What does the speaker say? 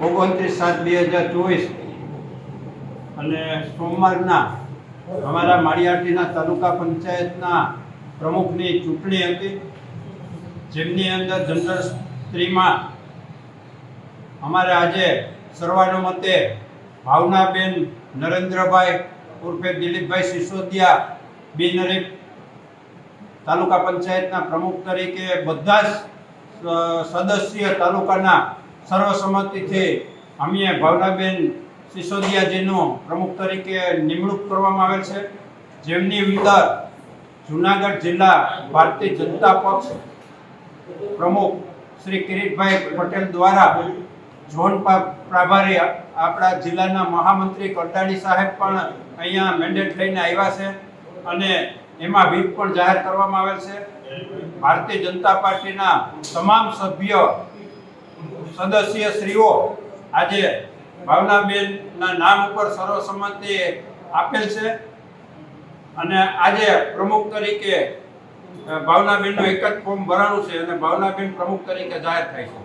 ઓગણત્રીસ સાત, બે હજાર ચોવીસ. અને સોમવારના અમારા માળિયાટીના તાલુકા પંચાયતના પ્રમુખની ચૂંટણી હતી. જેમની અંદર જનરલ સ્ત્રીમાં અમારે આજે સર્વાનુમતે ભાવનાબેન નરેન્દ્રભાઈ ઉર્ફે દિલીપભાઈ સિસોદિયા બિનહરીફ તાલુકા પંચાયતના પ્રમુખ તરીકે બધા જ સદસ્ય તાલુકાના સર્વસંમતિથી અમે ભાવનાબેન સિસોદિયાજીનું પ્રમુખ તરીકે નિમણૂક કરવામાં આવેલ છે. જેમની અંદર જુનાગઢ જિલ્લા ભારતીય જનતા પક્ષ પ્રમુખ શ્રી કિરીટભાઈ પટેલ દ્વારા ઝોન પ્રભારી આપણા જિલ્લાના મહામંત્રી કરદાણી સાહેબ પણ અહીંયા મેન્ડેટ લઈને આવ્યા છે અને એમાં વ્હીપ પણ જાહેર કરવામાં આવેલ છે. ભારતીય જનતા પાર્ટીના તમામ સભ્ય સદસ્ય શ્રીઓ, આજે ભાવનાબેનના નામ ઉપર સર્વસંમતિ આપેલ છે. અને આજે પ્રમુખ તરીકે ભાવનાબેનનું એક જ ફોર્મ ભરાણું છે અને ભાવનાબેન પ્રમુખ તરીકે જાહેર થાય છે.